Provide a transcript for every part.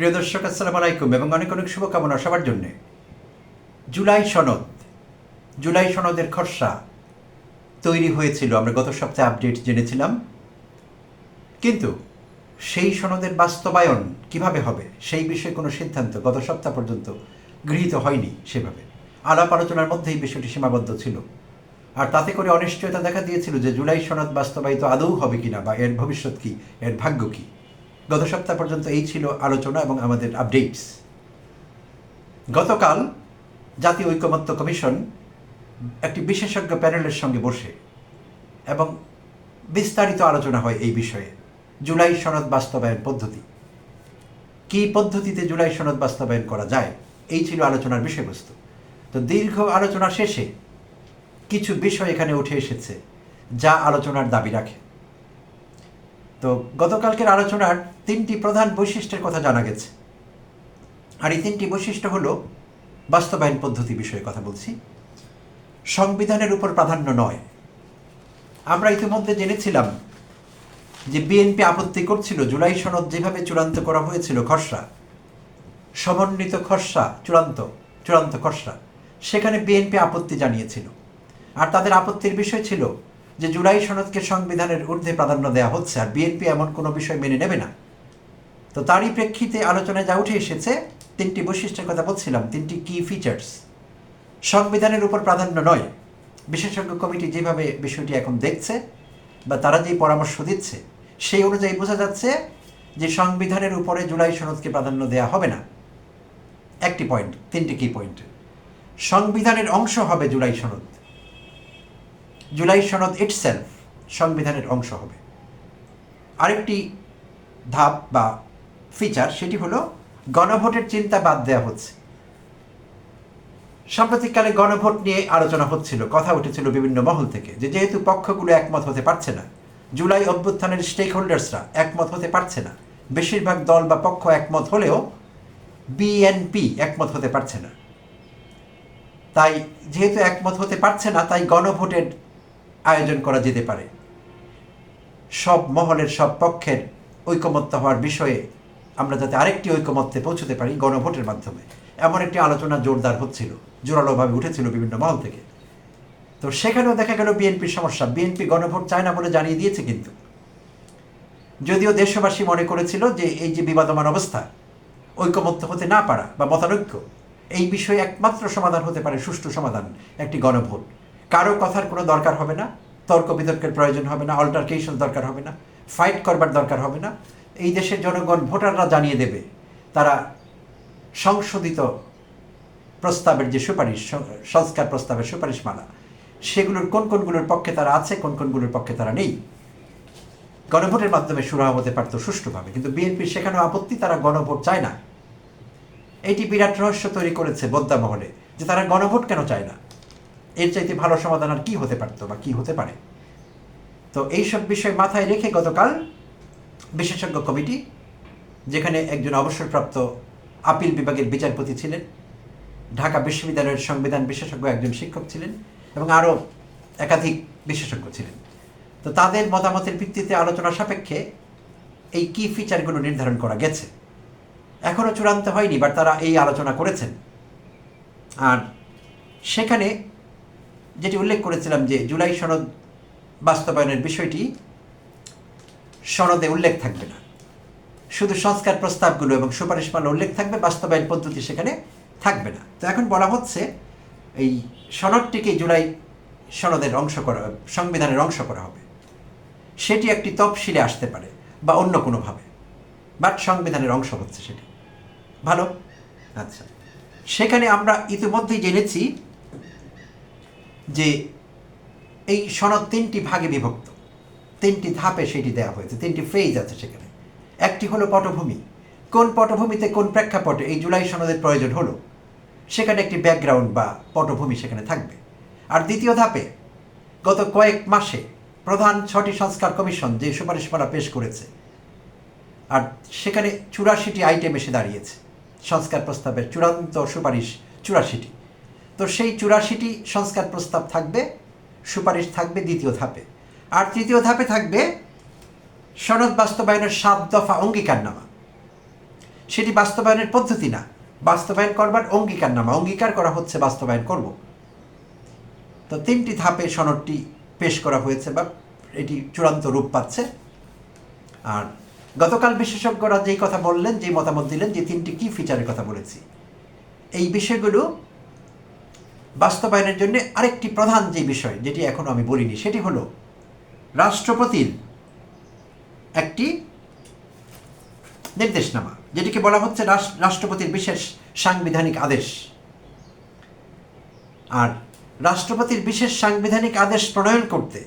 প্রিয় দর্শক, আসসালামু আলাইকুম এবং অনেক অনেক শুভকামনা সবার জন্যে। জুলাই সনদ, জুলাই সনদের খসড়া তৈরি হয়েছিল, আমরা গত সপ্তাহে আপডেট জেনেছিলাম। কিন্তু সেই সনদের বাস্তবায়ন কীভাবে হবে, সেই বিষয়ে কোনো সিদ্ধান্ত গত সপ্তাহ পর্যন্ত গৃহীত হয়নি সেভাবে। আলাপ আলোচনার মধ্যেই বিষয়টি সীমাবদ্ধ ছিল। আর তাতে করে অনিশ্চয়তা দেখা দিয়েছিল যে জুলাই সনদ বাস্তবায়িত আদৌ হবে কিনা বা এর ভবিষ্যৎ কি, এর ভাগ্য কি। গত সপ্তাহ পর্যন্ত এই ছিল আলোচনা এবং আমাদের আপডেটস গতকাল জাতীয় ঐকমত্য কমিশন একটি বিশেষজ্ঞ প্যানেলের সঙ্গে বসে এবং বিস্তারিত আলোচনা হয় এই বিষয়ে, জুলাই সনদ বাস্তবায়ন পদ্ধতি। কী পদ্ধতিতে জুলাই সনদ বাস্তবায়ন করা যায়, এই ছিল আলোচনার বিষয়বস্তু। তো দীর্ঘ আলোচনা শেষে কিছু বিষয় এখানে উঠে এসেছে, যা আলোচনার দাবি রাখে। তো গতকালকের আলোচনার তিনটি প্রধান বৈশিষ্ট্যের কথা জানা গেছে। আর এই তিনটি বৈশিষ্ট্য হলো বাস্তবায়ন পদ্ধতি বিষয়ে কথা বলছি। সংবিধানের উপর প্রাধান্য নয়। আমরা ইতিমধ্যে জেনেছিলাম যে বিএনপি আপত্তি করছিল, জুলাই সনদ যেভাবে চূড়ান্ত করা হয়েছিল খসড়া, সমন্বিত খসড়া, চূড়ান্ত চূড়ান্ত খসড়া, সেখানে বিএনপি আপত্তি জানিয়েছিল। আর তাদের আপত্তির বিষয় ছিল যে জুলাই সনদকে সংবিধানের ঊর্ধ্বে প্রাধান্য দেওয়া হচ্ছে আর বিএনপি এমন কোনো বিষয় মেনে নেবে না। তো তারই প্রেক্ষিতে আলোচনায় যা উঠে এসেছে, তিনটি বৈশিষ্ট্যের কথা বলছিলাম, তিনটি কি ফিচার্স সংবিধানের উপর প্রাধান্য নয়। বিশেষজ্ঞ কমিটি যেভাবে বিষয়টি এখন দেখছে বা তারা যেই পরামর্শ দিচ্ছে, সেই অনুযায়ী বোঝা যাচ্ছে যে সংবিধানের উপরে জুলাই সনদকে প্রাধান্য দেওয়া হবে না। একটি পয়েন্ট তিনটি কি পয়েন্ট সংবিধানের অংশ হবে জুলাই সনদ। জুলাই সনদ ইটসেলফ সংবিধানের অংশ হবে। আরেকটি ধাপ বা ফিচার সেটি হলো গণভোটের চিন্তা বাদ দেওয়া হচ্ছে। সাম্প্রতিককালে গণভোট নিয়ে আলোচনা হচ্ছিল, কথা উঠেছিল বিভিন্ন মহল থেকে যে যেহেতু পক্ষগুলো একমত হতে পারছে না, জুলাই অভ্যুত্থানের স্টেক হোল্ডার্সরা একমত হতে পারছে না, বেশিরভাগ দল বা পক্ষ একমত হলেও বিএনপি একমত হতে পারছে না। তাই যেহেতু একমত হতে পারছে না, তাই গণভোটের আয়োজন করা যেতে পারে। সব মহলের সব পক্ষের ঐকমত্য হওয়ার বিষয়ে আমরা যাতে আরেকটি ঐকমত্যে পৌঁছতে পারি গণভোটের মাধ্যমে। এমন একটি আলোচনা জোরদার হচ্ছিল, জোরালোভাবে উঠেছিল বিভিন্ন মহল থেকে। তো সেখানেও দেখা গেল বিএনপির সমস্যা। বিএনপি গণভোট চায় না বলে জানিয়ে দিয়েছে কিন্তু। যদিও দেশবাসী মনে করেছিল যে এই যে বিবাদমান অবস্থা, ঐকমত্য হতে না পারা বা মতানৈক্য, এই বিষয়ে একমাত্র সমাধান হতে পারে সুষ্ঠু সমাধান, একটি গণভোট। কারও কথার কোনো দরকার হবে না, তর্ক বিতর্কের প্রয়োজন হবে না অল্টারকেশন দরকার হবে না ফাইট করবার দরকার হবে না। এই দেশের জনগণ ভোটাররা জানিয়ে দেবে, তারা সংশোধিত প্রস্তাবের যে সুপারিশ সংস্কার প্রস্তাবের সুপারিশ মালা সেগুলোর কোন কোনগুলোর পক্ষে তারা আছে, কোন কোনগুলোর পক্ষে তারা নেই, গণভোটের মাধ্যমে শুরু হতে পারত সুষ্ঠুভাবে, কিন্তু বিএনপির সেখানেও আপত্তি, তারা গণভোট চায় না। এটি বিরাট রহস্য তৈরি করেছে বোদ্দা মহলে যে তারা গণভোট কেন চায় না। এর চাইতে ভালো সমাধান আর কি হতে পারতো বা কি হতে পারে? তো এইসব বিষয় মাথায় রেখে গতকাল বিশেষজ্ঞ কমিটি, যেখানে একজন অবসরপ্রাপ্ত আপিল বিভাগের বিচারপতি ছিলেন, ঢাকা বিশ্ববিদ্যালয়ের সংবিধান বিশেষজ্ঞ একজন শিক্ষক ছিলেন এবং আরও একাধিক বিশেষজ্ঞ ছিলেন। তো তাদের মতামতের ভিত্তিতে আলোচনা সাপেক্ষে এই কি ফিচারগুলো নির্ধারণ করা গেছে। এখনও চূড়ান্ত হয়নি বাট তারা এই আলোচনা করেছেন। আর সেখানে যেটি উল্লেখ করেছিলাম যে জুলাই সনদ বাস্তবায়নের বিষয়টি সনদে উল্লেখ থাকবে না। শুধু সংস্কার প্রস্তাবগুলো এবং সুপারিশমালা উল্লেখ থাকবে, বাস্তবায়ন পদ্ধতি সেখানে থাকবে না। তো এখন বলা হচ্ছে, এই সনদটিকে জুলাই সনদের অংশ করা, সংবিধানের অংশ করা হবে। সেটি একটি তফসিলে আসতে পারে বা অন্য কোনোভাবে, বাট সংবিধানের অংশ হচ্ছে সেটি। ভালো? আচ্ছা। সেখানে আমরা ইতিমধ্যেই জেনেছি যে এই সনদ তিনটি ভাগে বিভক্ত। তিনটি ধাপে সেটি দেওয়া হয়েছে, তিনটি ফেজ আছে সেখানে। একটি হলো পটভূমি। কোন পটভূমিতে কোন প্রেক্ষাপটে এই জুলাই সনদের প্রয়োজন হলো? সেখানে একটি ব্যাকগ্রাউন্ড বা পটভূমি সেখানে থাকবে। আর দ্বিতীয় ধাপে, গত কয়েক মাসে প্রধান ছটি সংস্কার কমিশন যে সুপারিশমালা পেশ করেছে, আর সেখানে চুরাশিটি আইটেম এসে দাঁড়িয়েছে। সংস্কার প্রস্তাবের চূড়ান্ত সুপারিশ চুরাশিটি। তো সেই চুরাশিটি সংস্কার প্রস্তাব থাকবে, সুপারিশ থাকবে, দ্বিতীয় ধাপে। আর তৃতীয় ধাপে থাকবে সনদ বাস্তবায়নের সাত দফা অঙ্গীকারনামা। সেটি বাস্তবায়নের পদ্ধতি না। বাস্তবায়ন করবার অঙ্গীকার নামা অঙ্গীকার করা হচ্ছে, বাস্তবায়ন করব। তো তিনটি ধাপে সনদটি পেশ করা হয়েছে বা এটি চূড়ান্ত রূপ পাচ্ছে। আর গতকাল বিশেষজ্ঞরা যেই কথা বললেন যে মতামত দিলেন, যে তিনটি কি ফিচারের কথা বলেছি। এই বিষয়গুলো বাস্তবায়নের জন্য আরেকটি প্রধান যে বিষয় যেটি এখনও আমি বলিনি, সেটি হলো রাষ্ট্রপতির একটি নির্দেশনামা, যেটিকে বলা হচ্ছে রাষ্ট্রপতির বিশেষ সাংবিধানিক আদেশ। আর রাষ্ট্রপতির বিশেষ সাংবিধানিক আদেশ প্রণয়ন করতে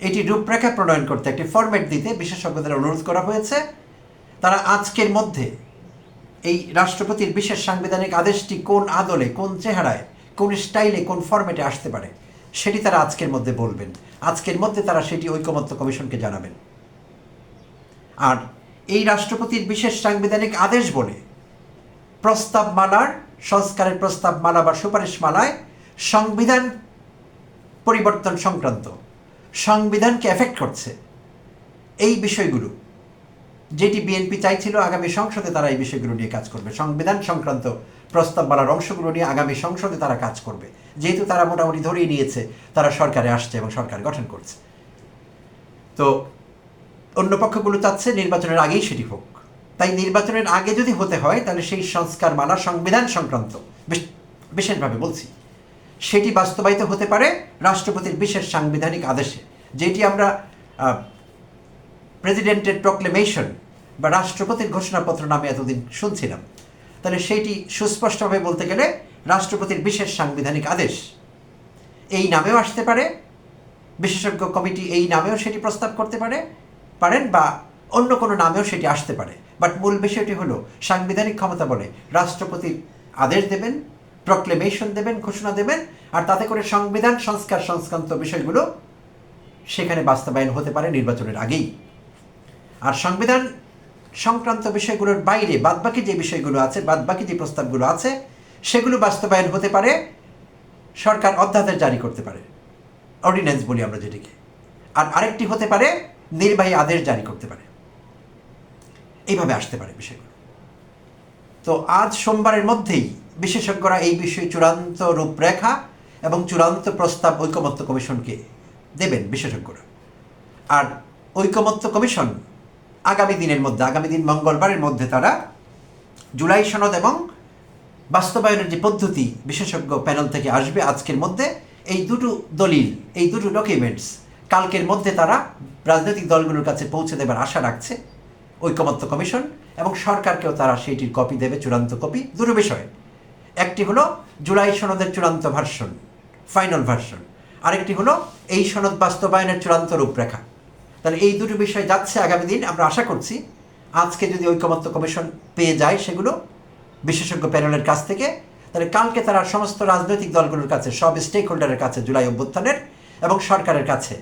এটি রূপরেখা প্রণয়ন করতে একটি ফরম্যাট দিতে বিশেষজ্ঞদের অনুরোধ করা হয়েছে। তারা আজকের মধ্যে এই রাষ্ট্রপতির বিশেষ সাংবিধানিক আদেশটি কোন আদলে, কোন চেহারায় কোন স্টাইলে, কোন ফরম্যাটে আসতে পারে, সেটি তারা আজকের মধ্যে বলবেন। আজকের মধ্যে তারা সেটি ঐকমত্য কমিশনকে জানাবেন। আর এই রাষ্ট্রপতির বিশেষ সাংবিধানিক আদেশ বলে প্রস্তাব মালার সংস্কারের প্রস্তাব মালা বা সুপারিশ মালায় সংবিধান পরিবর্তন সংক্রান্ত, সংবিধানকে এফেক্ট করছে। এই বিষয়গুলো যেটি বিএনপি চাইছিল আগামী সংসদে তারা এই বিষয়গুলো নিয়ে কাজ করবে। সংবিধান সংক্রান্ত প্রস্তাবমালার অংশগুলো নিয়ে আগামী সংসদে তারা কাজ করবে। যেহেতু তারা মোটামুটি ধরেই নিয়েছে, তারা সরকারে আসছে এবং সরকার গঠন করছে। তো অন্য পক্ষগুলো চাচ্ছে নির্বাচনের আগেই সেটি হোক। তাই নির্বাচনের আগে যদি হতে হয়, তাহলে সেই সংস্কার মালা সংবিধান সংক্রান্ত, বিশ- বিশেষভাবে বলছি। সেটি বাস্তবায়িত হতে পারে রাষ্ট্রপতির বিশেষ সাংবিধানিক আদেশে। যেটি আমরা প্রেসিডেন্টের প্রক্লেমেশন বা রাষ্ট্রপতির ঘোষণাপত্র নামে এতদিন শুনছিলাম। তাহলে সেইটি সুস্পষ্টভাবে বলতে গেলে রাষ্ট্রপতির বিশেষ সাংবিধানিক আদেশ। এই নামেও আসতে পারে, বিশেষজ্ঞ কমিটি এই নামেও সেটি প্রস্তাব করতে পারে, পারেন বা অন্য কোনো নামেও সেটি আসতে পারে। বাট মূল বিষয়টি হলো, সাংবিধানিক ক্ষমতা বলে রাষ্ট্রপতির আদেশ দেবেন প্রক্লেমেশন দেবেন, ঘোষণা দেবেন, আর তাতে করে সংবিধান সংস্কার সংক্রান্ত বিষয়গুলো সেখানে বাস্তবায়ন হতে পারে নির্বাচনের আগেই। আর সংবিধান সংক্রান্ত বিষয়গুলোর বাইরে বাদবাকি যে বিষয়গুলো আছে, বাদবাকি যে প্রস্তাবগুলো আছে, সেগুলো বাস্তবায়ন হতে পারে, সরকার অধ্যাদেশ জারি করতে পারে। অর্ডিন্যান্স বলি আমরা যেটিকে। আর আরেকটি হতে পারে, নির্বাহী আদেশ জারি করতে পারে। এইভাবে আসতে পারে বিষয়গুলো। তো আজ সোমবারের মধ্যেই বিশেষজ্ঞরা এই বিষয়ে চূড়ান্ত রূপরেখা এবং চূড়ান্ত প্রস্তাব ঐকমত্য কমিশনকে দেবেন বিশেষজ্ঞরা। আর ঐকমত্য কমিশন আগামী দিনের মধ্যে, আগামী দিন মঙ্গলবারের মধ্যে তারা জুলাই সনদ এবং বাস্তবায়নের যে পদ্ধতি বিশেষজ্ঞ প্যানেল থেকে আসবে আজকের মধ্যে, এই দুটো দলিল, এই দুটো ডকুমেন্টস কালকের মধ্যে তারা রাজনৈতিক দলগুলোর কাছে পৌঁছে দেবার আশা রাখছে ঐকমত্য কমিশন এবং সরকারকেও তারা সেইটির কপি দেবে, চূড়ান্ত কপি দুটো বিষয়। একটি হলো জুলাই সনদের চূড়ান্ত ভার্সন ফাইনাল ভার্সন আরেকটি হলো এই সনদ বাস্তবায়নের চূড়ান্ত রূপরেখা। তাহলে এই দুটো বিষয় যাচ্ছে আগামী দিন, আমরা আশা করছি। আজকে যদি ঐকমত্য কমিশন পেয়ে যায় সেগুলো বিশেষজ্ঞ প্যানেলের কাছ থেকে, তাহলে কালকে তারা সমস্ত রাজনৈতিক দলগুলোর কাছে, সব স্টেক হোল্ডারের কাছে জুলাই অভ্যুত্থানের এবং সরকারের কাছে,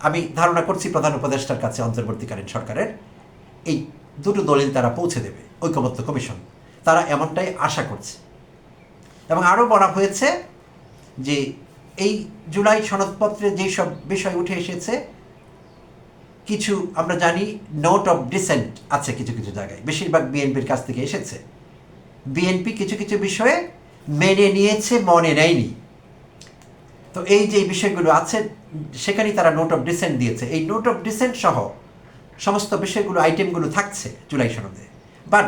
আমি ধারণা করছি প্রধান উপদেষ্টার কাছে অন্তর্বর্তীকালীন সরকারের, এই দুটো দলিল তারা পৌঁছে দেবে ঐকমত্য কমিশন। তারা এমনটাই আশা করছে। এবং আরও বলা হয়েছে যে এই জুলাই সনদপত্রে যেসব বিষয় উঠে এসেছে কিছু আমরা জানি নোট অফ ডিসেন্ট আছে কিছু কিছু জায়গায়। বেশিরভাগ বিএনপির কাছ থেকে এসেছে। বিএনপি কিছু কিছু বিষয়ে মেনে নিয়েছে, মনে নেয়নি। তো এই যে বিষয়গুলো আছে, সেখানেই তারা নোট অফ ডিসেন্ট দিয়েছে। এই নোট অফ ডিসেন্ট সহ সমস্ত বিষয়গুলো আইটেমগুলো থাকছে জুলাই সনদে। বাট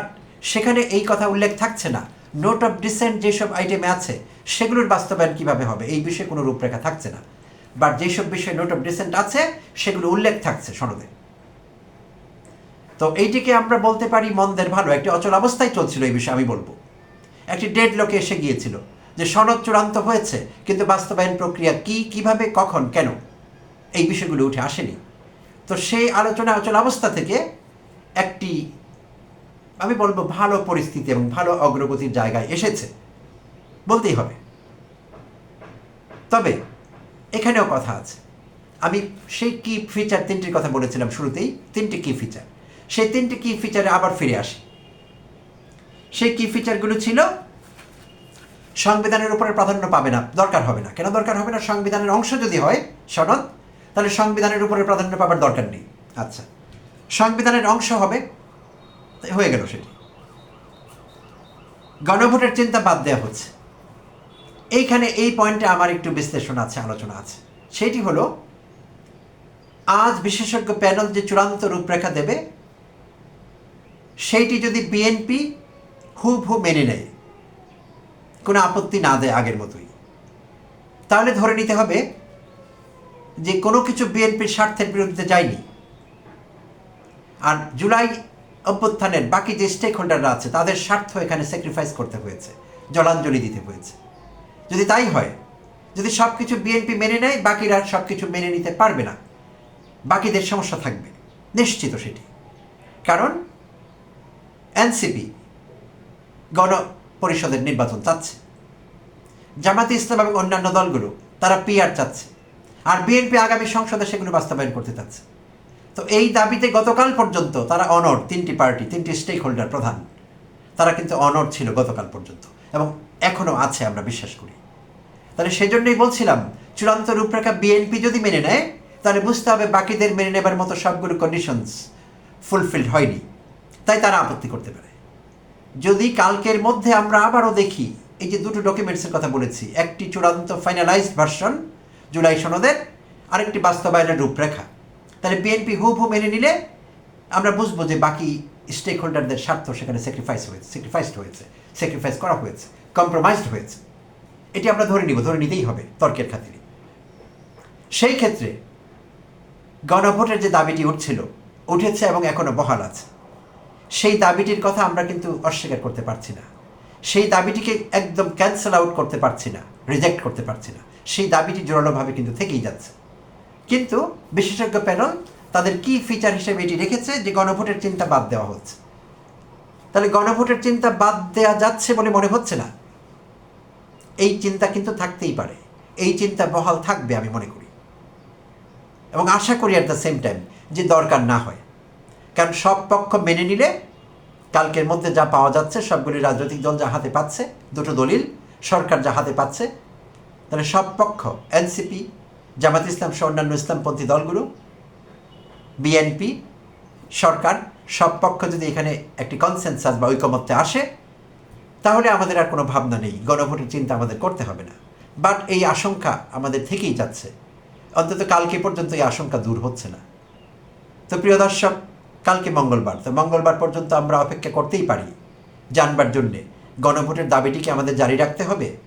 সেখানে এই কথা উল্লেখ থাকছে না। নোট অফ ডিসেন্ট যেসব আইটেমে আছে, সেগুলোর বাস্তবায়ন কীভাবে হবে? এই বিষয়ে কোনো রূপরেখা থাকছে না। বাট যেসব বিষয়ে নোট অফ ডিসেন্ট আছে, সেগুলো উল্লেখ থাকছে সনদে। তো এইটিকে আমরা বলতে পারি মন্দের ভালো। একটি অচল অবস্থায় চলছিল এই বিষয়ে আমি বলব। একটি ডেড লোকে এসে গিয়েছিল যে সনদ চূড়ান্ত হয়েছে, কিন্তু বাস্তবায়ন প্রক্রিয়া কি, কীভাবে, কখন, কেন? এই বিষয়গুলো উঠে আসেনি। তো সেই আলোচনা অচল অবস্থা থেকে একটি, আমি বলব ভালো পরিস্থিতি এবং ভালো অগ্রগতির জায়গায় এসেছে। বলতেই হবে। তবে এখানেও কথা আছে। আমি সেই কি ফিচার তিনটির কথা বলেছিলাম শুরুতেই, তিনটি কি ফিচার সেই তিনটি কি ফিচারে আবার ফিরে আসি। সেই কি ফিচারগুলো ছিল, সংবিধানের উপরে প্রাধান্য পাবে না, দরকার হবে না। কেন দরকার হবে না? সংবিধানের অংশ যদি হয়, সনদ, তাহলে সংবিধানের উপরে প্রাধান্য পাবার দরকার নেই। আচ্ছা সংবিধানের অংশ হবে, হয়ে গেল সেটি। গণভোটের চিন্তা বাদ দেওয়া হচ্ছে। এইখানে এই পয়েন্টে আমার একটু বিশ্লেষণ আছে, আলোচনা আছে। সেটি হলো, আজ বিশেষজ্ঞ প্যানেল যে চূড়ান্ত রূপরেখা দেবে, সেইটি যদি বিএনপি হুব হু মেনে নেয়, কোনো আপত্তি না দেয় আগের মতোই, তাহলে ধরে নিতে হবে যে কোনো কিছু বিএনপির স্বার্থের বিরুদ্ধে যায়নি। আর জুলাই অভ্যুত্থানের বাকি যে স্টেক হোল্ডাররা আছে, তাদের স্বার্থ এখানে স্যাক্রিফাইস করতে হয়েছে, জলাঞ্জলি দিতে হয়েছে। যদি তাই হয়, যদি সব কিছু বিএনপি মেনে নেয়, বাকিরা সব কিছু মেনে নিতে পারবে না। বাকিদের সমস্যা থাকবে। নিশ্চিত সেটি। কারণ এনসিপি গণ পরিষদের নির্বাচন চাচ্ছে। জামাতে ইসলাম এবং অন্যান্য দলগুলো, তারা পিআর চাচ্ছে। আর বিএনপি আগামী সংসদে সেগুলো বাস্তবায়ন করতে চাচ্ছে। তো এই দাবিতে গতকাল পর্যন্ত তারা অনর তিনটি পার্টি তিনটি স্টেক হোল্ডার প্রধান। তারা কিন্তু অনর ছিল গতকাল পর্যন্ত এবং এখনও আছে, আমরা বিশ্বাস করি। তাহলে সেজন্যই বলছিলাম, চূড়ান্ত রূপরেখা বিএনপি যদি মেনে নেয়, তাহলে বুঝতে হবে বাকিদের মেনে নেবার মতো সবগুলো কন্ডিশনস ফুলফিলড হয়নি। তাই তারা আপত্তি করতে পারে। যদি কালকের মধ্যে আমরা আবারও দেখি, এই যে দুটো ডকুমেন্টসের কথা বলেছি, একটি চূড়ান্ত ফাইনালাইজড ভার্সন জুলাই সনদের, আরেকটি বাস্তবায়নের রূপরেখা। তাহলে বিএনপি হু হু মেনে নিলে আমরা বুঝব যে বাকি স্টেক হোল্ডারদের স্বার্থ সেখানে স্যাক্রিফাইস হয়েছে স্যাক্রিফাইসড হয়েছে স্যাক্রিফাইস করা হয়েছে কম্প্রোমাইজড হয়েছে। এটি আমরা ধরে নিব, ধরে নিতেই হবে তর্কের খাতিরে। সেই ক্ষেত্রে গণভোটের যে দাবিটি উঠছিল, উঠেছে এবং এখনও বহাল আছে। সেই দাবিটির কথা আমরা কিন্তু অস্বীকার করতে পারছি না। সেই দাবিটিকে একদম ক্যান্সেল আউট করতে পারছি না রিজেক্ট করতে পারছি না। সেই দাবিটি জোরালোভাবে কিন্তু থেকেই যাচ্ছে। কিন্তু বিশেষজ্ঞ প্যানেল তাদের কি ফিচার হিসেবে এটি রেখেছে যে গণভোটের চিন্তা বাদ দেওয়া হচ্ছে? তাহলে গণভোটের চিন্তা বাদ দেওয়া যাচ্ছে বলে মনে হচ্ছে না? এই চিন্তা কিন্তু থাকতেই পারে। এই চিন্তা বহাল থাকবে আমি মনে করি। এবং আশা করি অ্যাট দ্য সেম টাইম যে দরকার না হয়। কারণ সব পক্ষ মেনে নিলে কালকের মধ্যে যা পাওয়া যাচ্ছে, সবগুলি রাজনৈতিক দল যা হাতে পাচ্ছে, দুটো দলিল, সরকার যা হাতে পাচ্ছে, তাহলে সব পক্ষ এনসিপি জামাত ইসলাম সহ অন্যান্য ইসলামপন্থী দলগুলো বিএনপি সরকার, সব পক্ষ যদি এখানে একটি কনসেনসাস বা ঐকমত্যে আসে তাহলে আমাদের আর কোনো ভাবনা নেই। গণভোটের চিন্তা আমাদের করতে হবে না। বাট এই আশঙ্কা আমাদের থেকেই যাচ্ছে। অন্তত কালকে পর্যন্ত এই আশঙ্কা দূর হচ্ছে না। তো প্রিয় দর্শক, কালকে মঙ্গলবার। তো মঙ্গলবার পর্যন্ত আমরা অপেক্ষা করতেই পারি জানবার জন্যে। গণভোটের দাবিটিকে আমাদের জারি রাখতে হবে?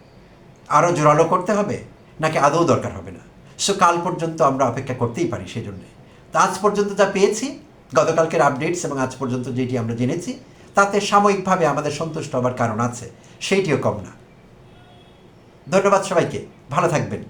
আরও জোরালো করতে হবে? নাকি আদৌ দরকার হবে না? সো কাল পর্যন্ত আমরা অপেক্ষা করতেই পারি সেই জন্যে তো আজ পর্যন্ত যা পেয়েছি, গতকালকের আপডেটস এবং আজ পর্যন্ত যেটি আমরা জেনেছি তাতে সাময়িকভাবে আমাদের সন্তুষ্ট হবার কারণ আছে সেইটিও কম না। ধন্যবাদ সবাইকে ভালো থাকবেন।